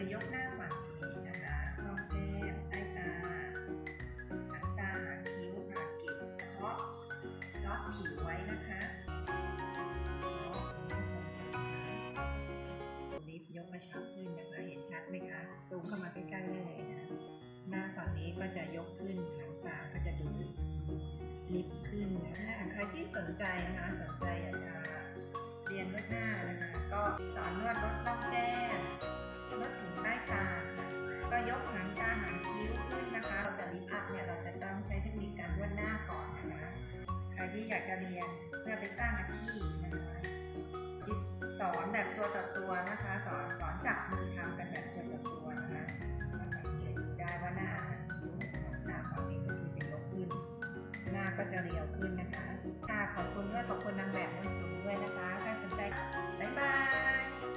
จะยกหน้าฝั่งนี้นะคะข้องแก้มใต้ตาหางตาหางคิ้วหางเก็บเคาะล็อกผิวไว้นะคะลิฟต์ยกกระชับขึ้นนะคะ เห็นชัดไหมคะ ซูมเข้ามาใกล้ๆได้เลยนะ หน้าฝั่งนี้ก็จะยกขึ้นหางตาก็จะดูลิฟขึ้นนะคะใครที่สนใจนะคะ สนใจอยากจะเรียนนวดหน้านะคะ ก็สอนนวดลดร่องแก้ม ก็ยกหางตาหางคิ้วขึ้นนะคะ เราจะลิฟอัพเนี่ยเราจะต้องใช้เทคนิคการวดหน้าก่อนนะคะ ใครที่อยากจะเรียนเพื่อไปสร้างอาชีพนะคะจิ๊บสอนแบบตัวต่อตัวนะคะ สอนสอนจับมือทำกันแบบตัวต่อตัวนะคะสังเกตดูได้ว่าหน้าคิ้วของหน้าฝั่งนี้ก็คือจะยกขึ้น หน้าก็จะเรียวขึ้นนะคะค่ะขอบคุณด้วยขอบคุณ